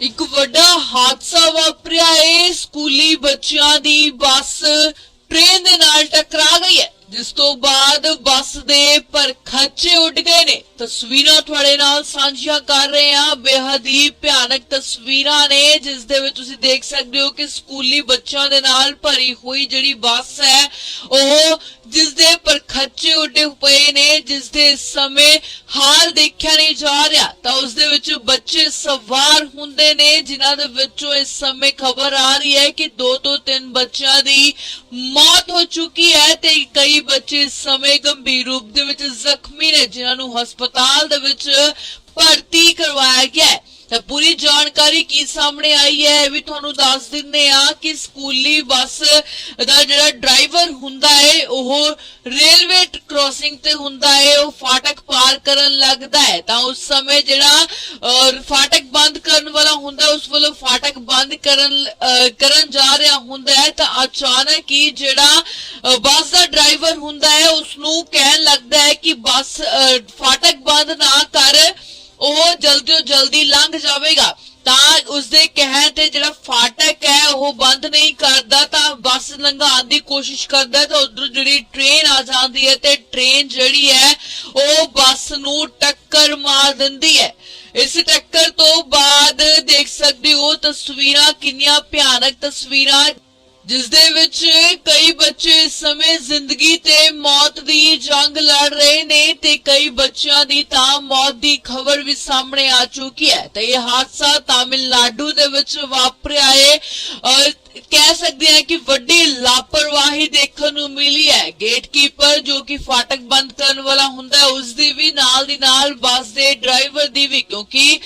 ਇੱਕ ਵੱਡਾ ਹਾਦਸਾ ਵਾਪਰਿਆ। ਏ ਸਕੂਲੀ ਬੱਚਿਆਂ ਦੀ ਬੱਸ ਟ੍ਰੇਨ ਦੇ ਨਾਲ ਟਕਰਾ ਗਈ ਹੈ। ਜਿਸ ਤੋਂ ਬਾਅਦ ਬੱਸ ਦੇ ਪਰ ਖੱਚੇ ਉੱਡ ਗਏ ਨੇ। ਤਸਵੀਰਾਂ ਤੁਹਾਡੇ ਨਾਲ ਸਾਂਝੀਆਂ ਕਰ ਰਹੇ ਹਾਂ। ਬੇਹੱਦ ਹੀ ਭਿਆਨਕ ਤਸਵੀਰਾਂ ਨੇ, ਜਿਸ ਦੇ ਵਿੱਚ ਤੁਸੀਂ ਦੇਖ ਸਕਦੇ ਹੋ ਕਿ ਸਕੂਲੀ ਬੱਚਿਆਂ ਦੇ ਨਾਲ ਭਰੀ ਹੋਈ ਜਿਹੜੀ ਬੱਸ ਹੈ, ਉਹ ਜਿਸ ਦੇ ਪਰਖੱਚੇ ਉੱਡੇ ਪਏ ਨੇ, ਜਿਸ ਦੇ ਸਮੇਂ ਹਾਲ ਦੇਖਿਆ ਨਹੀਂ ਜਾ ਰਿਹਾ, ਤਾਂ ਉਸ ਦੇ ਵਿੱਚ ਬੱਚੇ ਸਵਾਰ ਹੁੰਦੇ ਨੇ, ਜਿਨ੍ਹਾਂ ਦੇ ਵਿੱਚੋਂ ਇਸ ਸਮੇਂ ਖਬਰ ਆ ਰਹੀ ਹੈ ਕਿ ਦੋ ਤੋਂ ਤਿੰਨ ਬੱਚਿਆਂ ਦੀ ਮੌਤ ਹੋ ਚੁੱਕੀ ਹੈ ਤੇ ਕਈ ਬੱਚੇ ਇਸ ਸਮੇਂ ਗੰਭੀਰ ਰੂਪ ਦੇ ਵਿੱਚ ਜ਼ਖਮੀ ਨੇ, ਜਿਨ੍ਹਾਂ ਨੂੰ ਹਸਪਤਾਲ ਦੇ ਵਿੱਚ ਭਰਤੀ ਕਰਵਾਇਆ ਗਿਆ ਹੈ। ਤਾਂ ਪੂਰੀ ਜਾਣਕਾਰੀ ਕੀ ਸਾਹਮਣੇ ਆਈ ਹੈ ਇਹ ਵੀ ਤੁਹਾਨੂੰ ਦੱਸ ਦਿੰਦੇ ਆ ਕਿ ਸਕੂਲੀ ਬੱਸ ਦਾ ਜਿਹੜਾ ਡਰਾਈਵਰ ਹੁੰਦਾ ਹੈ, ਉਹ ਰੇਲਵੇ ਕ੍ਰੋਸਿੰਗ ਤੇ ਹੁੰਦਾ ਹੈ, ਉਹ ਫਾਟਕ ਪਾਰ ਕਰਨ ਲੱਗਦਾ ਹੈ। ਤਾਂ ਉਸ ਸਮੇਂ ਜਿਹੜਾ ਫਾਟਕ ਬੰਦ ਕਰਨ ਵਾਲਾ ਹੁੰਦਾ, ਉਸ ਵੱਲੋਂ ਫਾਟਕ ਬੰਦ ਕਰਨ ਕਰਨ ਜਾ ਰਿਹਾ ਹੁੰਦਾ ਹੈ। ਤਾਂ ਅਚਾਨਕ ਹੀ ਜਿਹੜਾ ਬੱਸ ਦਾ ਡਰਾਈਵਰ ਹੁੰਦਾ ਹੈ ਉਸ ਨੂੰ ਕਹਿਣ ਲੱਗਦਾ ਹੈ ਕਿ ਬੱਸ ਫਾਟਕ ਬੰਦ ਨਾ ਕਰ। ਉਹ ਜਲਦੀ ਤੋਂ ਜਲਦੀ ਲੰਘ ਜਾਵੇਗਾ। ਤਾਂ ਉਸਦੇ ਕਹਿਣ ਤੇ ਜਿਹੜਾ ਫਾਟਕ ਹੈ, ਉਹ ਬੰਦ ਨਹੀਂ ਕਰਦਾ, ਤਾਂ ਬੱਸ ਲੰਘਾਉਣ ਦੀ ਕੋਸ਼ਿਸ਼ ਕਰਦਾ ਹੈ ਤਾਂ ਉਧਰ ਜਿਹੜੀ ਟ੍ਰੇਨ ਆ ਜਾਂਦੀ ਹੈ ਤੇ ਟ੍ਰੇਨ ਜਿਹੜੀ ਹੈ, ਉਹ ਬੱਸ ਨੂੰ ਟੱਕਰ ਮਾਰ ਦਿੰਦੀ ਹੈ। ਇਸ ਟੱਕਰ ਤੋਂ ਬਾਅਦ ਦੇਖ ਸਕਦੇ ਹੋ ਤਸਵੀਰਾਂ ਕਿੰਨੀਆਂ ਭਿਆਨਕ ਤਸਵੀਰਾਂ। ਜਿਸ ਦੇ ਵਿੱਚ ਬੱਚੇ ਇਸ ਸਮੇਂ ਜ਼ਿੰਦਗੀ ਤੇ ਮੌਤ ਦੀ ਜੰਗ ਲੜ ਰਹੇ ਨੇ ਤੇ ਕਈ ਬੱਚਿਆਂ ਦੀ ਤਾਂ ਮੌਤ ਦੀ ਖਬਰ ਵੀ ਸਾਹਮਣੇ ਆ ਚੁੱਕੀ ਹੈ ਤੇ ਇਹ ਹਾਦਸਾ ਤਾਮਿਲਨਾਡੂ ਦੇ ਵਿੱਚ ਵਾਪਰਿਆ ਹੈ ਕਹਿ ਸਕਦੇ ਹਾਂ ਕਿ ਵੱਡੀ ਲਾਪਰਵਾਹੀ ਦੇਖਣ ਨੂੰ ਮਿਲੀ ਹੈ। ਗੇਟਕੀਪਰ ਜੋ ਕਿ ਫਾਟਕ ਬੰਦ ਕਰਨ ਵਾਲਾ ਹੁੰਦਾ ਹੈ, ਉਸ ਦੀ ਵੀ ਨਾਲ ਦੀ ਨਾਲ ਬੱਸ ਦੇ ਡਰਾਈਵਰ ਦੀ ਵੀ, ਕਿਉਂਕਿ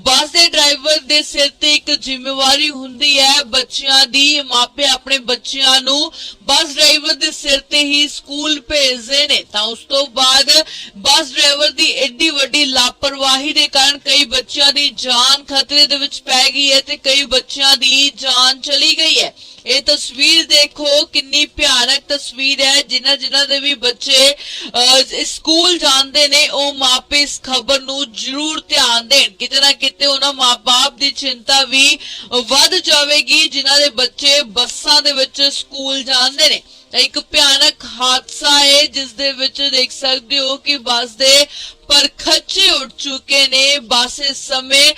ਬੱਸ ਦੇ ਡਰਾਈਵਰ ਦੇ ਸਿਰ ਤੇ ਇੱਕ ਜ਼ਿੰਮੇਵਾਰੀ ਹੁੰਦੀ ਹੈ ਬੱਚਿਆਂ ਦੀ, ਮਾਪੇ ਆਪਣੇ ਬੱਚਿਆਂ ਨੂੰ ਬੱਸ ਡਰਾਈਵਰ ਦੇ ਸਿਰ ਤੇ ਹੀ ਸਕੂਲ ਭੇਜਦੇ ਨੇ। ਤਾਂ ਉਸ ਤੋਂ ਬਾਅਦ ਬੱਸ ਡਰਾਈਵਰ ਦੀ ਐਡੀ ਵੱਡੀ ਲਾਪਰਵਾਹੀ ਦੇ ਕਾਰਨ ਕਈ ਬੱਚਿਆਂ ਦੀ ਜਾਨ ਖਤਰੇ ਦੇ ਵਿੱਚ ਪੈ ਗਈ ਹੈ ਤੇ ਕਈ ਬੱਚਿਆਂ ਦੀ ਜਾਨ ਚਲੀ ਗਈ ਹੈ। ਇਹ ਤਸਵੀਰ ਦੇਖੋ ਕਿੰਨੀ ਭਿਆਨਕ ਤਸਵੀਰ ਹੈ। ਜਿਨ੍ਹਾਂ ਜਿਨ੍ਹਾਂ ਦੇ ਵੀ ਬੱਚੇ ਅਹ, ਸਕੂਲ ਜਾਂਦੇ ਨੇ ਉਹ ਮਾਪੇ ਇਸ ਖਬਰ ਨੂੰ ਜ਼ਰੂਰ ਧਿਆਨ ਦੇਣ। ਕਿਤੇ ਨਾ ਕਿਤੇ ਉਹਨਾਂ ਮਾਪੇ ਦੀ ਚਿੰਤਾ ਵੀ ਵੱਧ ਜਾਵੇਗੀ ਜਿਨ੍ਹਾਂ ਦੇ ਬੱਚੇ ਬੱਸਾਂ ਦੇ ਵਿੱਚ ਸਕੂਲ ਜਾਂਦੇ ਨੇ। ਇੱਕ ਭਿਆਨਕ ਹਾਦਸਾ ਹੈ ਜਿਸ ਦੇ ਵਿੱਚ ਦੇਖ ਸਕਦੇ ਹੋ ਕਿ ਬੱਸ ਦੇ ਪਰ ਖੱਚੇ ਉੱਡ ਚੁੱਕੇ ਨੇ ਬੱਸ ਇਸ ਸਮੇਂ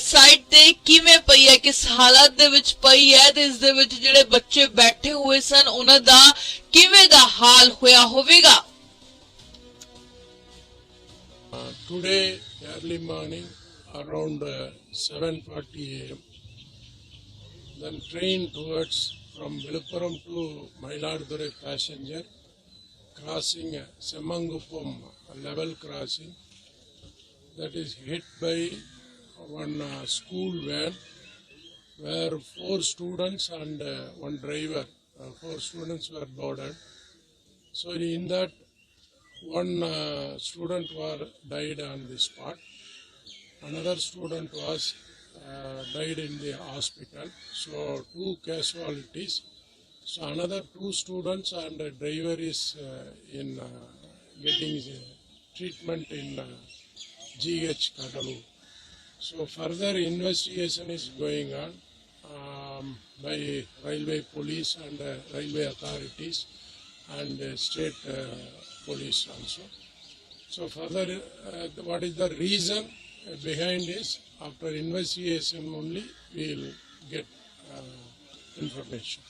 ਸਾਈਡ ਤੇ ਕਿਵੇਂ ਪਈ ਹੈ ਕਿਸ ਹਾਲਤ ਦੇ ਵਿੱਚ ਪਈ ਹੈ ਤੇ ਇਸ ਦੇ ਵਿੱਚ ਜਿਹੜੇ ਬੱਚੇ ਬੈਠੇ ਹੋਏ ਸਨ ਉਹਨਾਂ ਦਾ ਕਿਵੇਂ ਦਾ ਹਾਲ ਹੋਇਆ ਹੋਵੇਗਾ today early morning around uh, 7:40 a.m. Then train towards from Viluppuram to Mailadure passenger crossing uh, Semangupam level crossing that is hit by one uh, school van where four students and uh, one driver four students were boarded so in that one student were died on the spot. Another student was died in the hospital. So two casualties. So another two students and a driver is uh, in uh, getting uh, treatment in uh, GH Kadalu. So further investigation is going on um, by railway police and uh, railway authorities and uh, state uh, police also. So further, uh, what is the reason uh, behind this? After investigation only, we will get uh, information.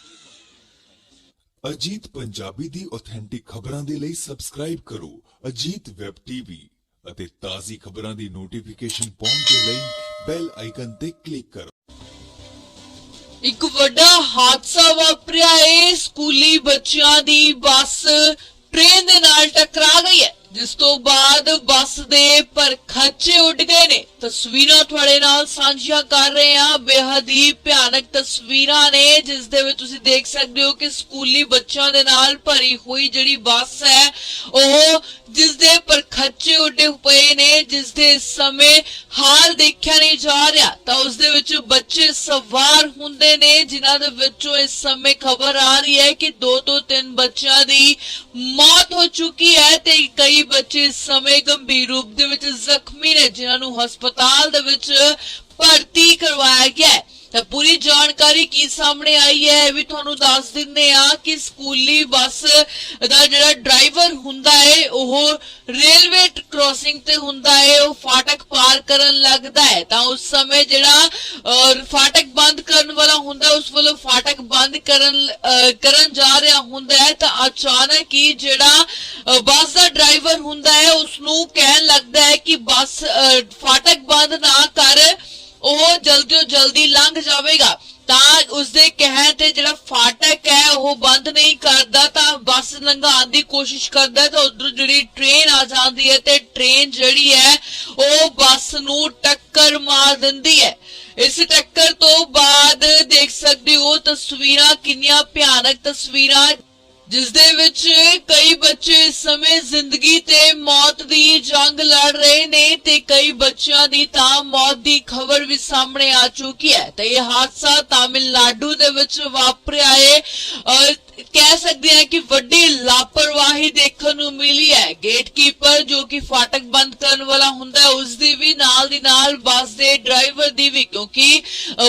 Ajit Punjabi the authentic ਖਬਰਾਂ ਦੇ ਲਈ subscribe ਕਰੋ Ajit web TV ਅਤੇ ਤਾਜ਼ੀ ਖਬਰਾਂ ਦੀ notification ਪਾਉਣ ਦੇ ਲਈ ਬੈਲ ਆਈਕਨ ਤੇ ਕਲਿੱਕ ਕਰੋ ਇੱਕ ਵੱਡਾ ਹਾਦਸਾ ਵਾਪਰਿਆ ਏ ਸਕੂਲੀ ਬੱਚਿਆਂ ਦੀ ਬੱਸ ਟ੍ਰੇਨ ਦੇ ਨਾਲ ਟਕਰਾ ਗਈ ਹੈ ਜਿਸ ਤੋਂ ਬਾਅਦ ਬੱਸ ਦੇ ਪਰ ਖੱਚੇ ਉੱਡ ਗਏ ਨੇ। ਤਸਵੀਰਾਂ ਤੁਹਾਡੇ ਨਾਲ ਸਾਂਝੀਆਂ ਕਰ ਰਹੇ ਹਾਂ। ਬੇਹੱਦ ਹੀ ਭਿਆਨਕ ਤਸਵੀਰਾਂ ਨੇ, ਜਿਸ ਦੇ ਵਿੱਚ ਤੁਸੀਂ ਦੇਖ ਸਕਦੇ ਹੋ ਕਿ ਸਕੂਲੀ ਬੱਚਿਆਂ ਦੇ ਨਾਲ ਭਰੀ ਹੋਈ ਜਿਹੜੀ ਬੱਸ ਹੈ, ਉਹ ਜਿਸ ਦੇ ਪਰਖੱਚੇ ਉੱਡੇ ਪਏ ਨੇ, ਜਿਸ ਦੇ ਸਮੇਂ ਹਾਲ ਦੇਖਿਆ ਨਹੀਂ ਜਾ ਰਿਹਾ, ਤਾਂ ਉਸ ਦੇ ਵਿੱਚ ਬੱਚੇ ਸਵਾਰ ਹੁੰਦੇ ਨੇ, ਜਿਨ੍ਹਾਂ ਦੇ ਵਿੱਚੋਂ ਇਸ ਸਮੇਂ ਖਬਰ ਆ ਰਹੀ ਹੈ ਕਿ ਦੋ ਤੋਂ ਤਿੰਨ ਬੱਚਿਆਂ ਦੀ ਮੌਤ ਹੋ ਚੁੱਕੀ ਹੈ ਤੇ ਕਈ ਬੱਚੇ ਇਸ ਸਮੇਂ ਗੰਭੀਰ ਰੂਪ ਦੇ ਵਿੱਚ ਜ਼ਖਮੀ ਨੇ, ਜਿਨ੍ਹਾਂ ਨੂੰ ਹਸਪਤਾਲ ਦੇ ਵਿੱਚ ਭਰਤੀ ਕਰਵਾਇਆ ਗਿਆ ਹੈ। ਤਾਂ ਪੂਰੀ ਜਾਣਕਾਰੀ ਕੀ ਸਾਹਮਣੇ ਆਈ ਹੈ, ਇਹ ਵੀ ਤੁਹਾਨੂੰ ਦੱਸ ਦਿੰਦੇ ਆ ਕਿ ਸਕੂਲੀ ਬੱਸ ਦਾ ਜਿਹੜਾ ਡਰਾਈਵਰ ਹੁੰਦਾ ਹੈ, ਉਹ ਰੇਲਵੇ ਕ੍ਰੋਸਿੰਗ ਤੇ ਹੁੰਦਾ ਹੈ, ਉਹ ਫਾਟਕ ਪਾਰ ਕਰਨ ਲੱਗਦਾ ਹੈ। ਤਾਂ ਉਸ ਸਮੇਂ ਜਿਹੜਾ ਫਾਟਕ ਬੰਦ ਕਰਨ ਵਾਲਾ ਹੁੰਦਾ, ਉਸ ਵੱਲੋਂ ਫਾਟਕ ਬੰਦ ਕਰਨ ਕਰਨ ਜਾ ਰਿਹਾ ਹੁੰਦਾ ਹੈ, ਤਾਂ ਅਚਾਨਕ ਹੀ ਜਿਹੜਾ ਬੱਸ ਦਾ ਡਰਾਈਵਰ ਹੁੰਦਾ ਹੈ ਉਸ ਨੂੰ ਕਹਿਣ ਲੱਗਦਾ ਹੈ ਕਿ ਬੱਸ ਫਾਟਕ ਬੰਦ ਨਾ ਕਰ। ਉਹ ਜਲਦੀ ਤੋਂ ਜਲਦੀ ਲੰਘ ਜਾਵੇਗਾ। ਤਾਂ ਉਸਦੇ ਕਹਿਣ ਤੇ ਜਿਹੜਾ ਫਾਟਕ ਹੈ, ਉਹ ਬੰਦ ਨਹੀਂ ਕਰਦਾ, ਤਾਂ ਬੱਸ ਲੰਘਾਉਣ ਦੀ ਕੋਸ਼ਿਸ਼ ਕਰਦਾ ਤਾਂ ਉਧਰ ਜਿਹੜੀ ਟ੍ਰੇਨ ਆ ਜਾਂਦੀ ਹੈ ਤੇ ਟ੍ਰੇਨ ਜਿਹੜੀ ਹੈ, ਉਹ ਬੱਸ ਨੂੰ ਟੱਕਰ ਮਾਰ ਦਿੰਦੀ ਹੈ। ਇਸ ਟੱਕਰ ਤੋਂ ਬਾਅਦ ਦੇਖ ਸਕਦੇ ਹੋ ਤਸਵੀਰਾਂ ਕਿੰਨੀਆਂ ਭਿਆਨਕ ਤਸਵੀਰਾਂ। ਜਿਸ ਦੇ ਵਿੱਚ ਕਈ ਬੱਚੇ ਇਸ ਸਮੇਂ ਜ਼ਿੰਦਗੀ ਤੇ ਮੌਤ ਦੀ ਜੰਗ ਲੜ ਰਹੇ ਨੇ ਤੇ ਕਈ ਬੱਚਿਆਂ ਦੀ ਤਾਂ ਮੌਤ ਦੀ ਖਬਰ ਵੀ ਸਾਹਮਣੇ ਆ ਚੁੱਕੀ ਹੈ ਤੇ ਇਹ ਹਾਦਸਾ ਤਾਮਿਲਨਾਡੂ ਦੇ ਵਿੱਚ ਵਾਪਰਿਆ ਹੈ ਕਹਿ ਸਕਦੇ ਹਾਂ ਕਿ ਵੱਡੀ ਲਾਪਰਵਾਹੀ ਦੇਖਣ ਨੂੰ ਮਿਲੀ ਹੈ। ਗੇਟਕੀਪਰ ਜੋ ਕਿ ਫਾਟਕ ਬੰਦ ਕਰਨ ਵਾਲਾ ਹੁੰਦਾ ਹੈ, ਉਸ ਦੀ ਵੀ ਨਾਲ ਦੀ ਨਾਲ ਬੱਸ ਦੇ ਡਰਾਈਵਰ ਦੀ ਵੀ, ਕਿਉਂਕਿ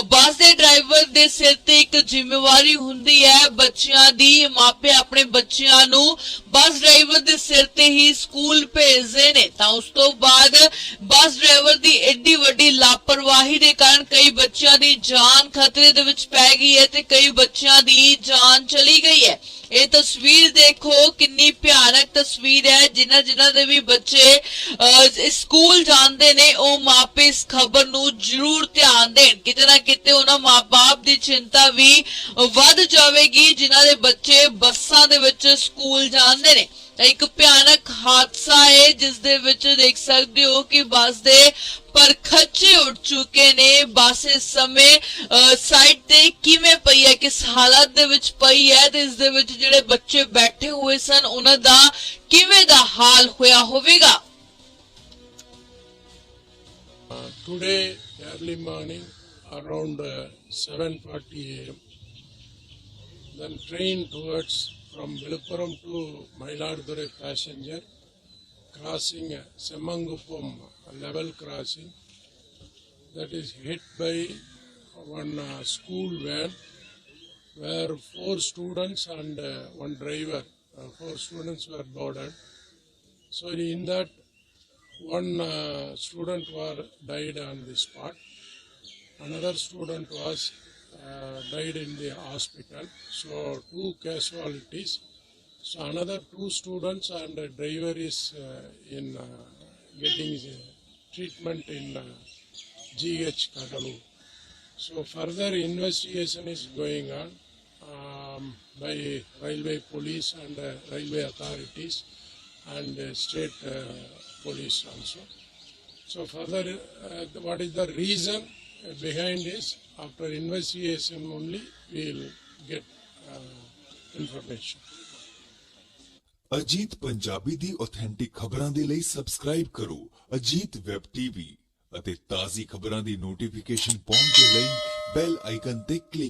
ਬੱਸ ਦੇ ਡਰਾਈਵਰ ਦੇ ਸਿਰ ਤੇ ਇੱਕ ਜ਼ਿੰਮੇਵਾਰੀ ਹੁੰਦੀ ਹੈ ਬੱਚਿਆਂ ਦੀ। ਮਾਪੇ ਆਪਣੇ ਬੱਚਿਆਂ ਨੂੰ ਬੱਸ ਡਰਾਈਵਰ ਦੇ ਸਿਰ ਤੇ ਹੀ ਸਕੂਲ ਭੇਜਦੇ ਨੇ। ਤਾਂ ਉਸ ਤੋਂ ਬਾਅਦ ਬੱਸ ਡਰਾਈਵਰ ਦੀ ਐਡੀ ਵੱਡੀ ਲਾਪਰਵਾਹੀ ਦੇ ਕਾਰਨ ਕਈ ਬੱਚਿਆਂ ਦੀ ਜਾਨ ਖਤਰੇ ਦੇ ਵਿੱਚ ਪੈ ਗਈ ਹੈ ਤੇ ਕਈ ਬੱਚਿਆਂ ਦੀ ਜਾਨ ਚਲੀ ਗਈ ਹੈ। ਇਹ ਤਸਵੀਰ ਦੇਖੋ, ਕਿੰਨੀ ਭਿਆਨਕ ਤਸਵੀਰ ਹੈ। ਜਿਨ੍ਹਾਂ ਜਿਨ੍ਹਾਂ ਦੇ ਵੀ ਬੱਚੇ ਸਕੂਲ ਜਾਂਦੇ ਨੇ, ਉਹ ਮਾਪੇ ਇਸ ਖਬਰ ਨੂੰ ਜ਼ਰੂਰ ਧਿਆਨ ਦੇਣ। ਕਿਤੇ ਨਾ ਕਿਤੇ ਉਹਨਾਂ ਮਾਪੇ ਦੀ ਚਿੰਤਾ ਵੀ ਵੱਧ ਜਾਵੇਗੀ, ਜਿਨ੍ਹਾਂ ਦੇ ਬੱਚੇ ਬੱਸਾਂ ਦੇ ਵਿੱਚ ਸਕੂਲ ਜਾਂਦੇ ਨੇ। ਤਾਂ ਇੱਕ ਭਿਆਨਕ ਹਾਦਸਾ ਹੈ ਜਿਸ ਦੇ ਵਿੱਚ ਦੇਖ ਸਕਦੇ ਹੋ ਕਿ ਬੱਸ ਦੇ ਪਰ ਉੱਡ ਚੁੱਕੇ ਨੇ। ਬੱਸ ਇਸ ਸਮੇਂ ਸਾਈਡ ਤੇ ਕਿਵੇਂ ਪਈ ਹੈ ਕਿਸ ਹਾਲਤ ਦੇ ਵਿੱਚ ਪਈ ਹੈ ਤੇ ਇਸ ਦੇ ਵਿੱਚ ਜਿਹੜੇ ਬੱਚੇ ਬੈਠੇ ਹੋਏ ਸਨ ਉਹਨਾਂ ਦਾ ਕਿਵੇਂ ਦਾ ਹਾਲ ਹੋਇਆ ਹੋਵੇਗਾ? Today, early morning, around uh, 7.40 am, then train towards from Viluppuram to Mailadure passenger, crossing uh, Semangupam level crossing, that is hit by one uh, school van where four students and uh, one driver, four students were boarded. So in that one student were died on the spot. Another student was died in the hospital. So two casualties. So another two students and a driver is uh, in uh, getting uh, treatment in uh, GH Kadalu. So further investigation is going on um, by railway police and uh, railway authorities and uh, state uh, police also. So further, uh, what is the reason behind this? After investigation only, we will get uh, information. Ajit Punjabi the authentic ਖਬਰਾਂ ਦੇ ਲਈ subscribe ਕਰੋ Ajit web TV ਅਤੇ ਤਾਜ਼ੀ ਖਬਰਾਂ ਦੀ notification ਪਾਉਣ ਦੇ ਲਈ ਬੈਲ ਆਈਕਨ ਤੇ ਕਲਿੱਕ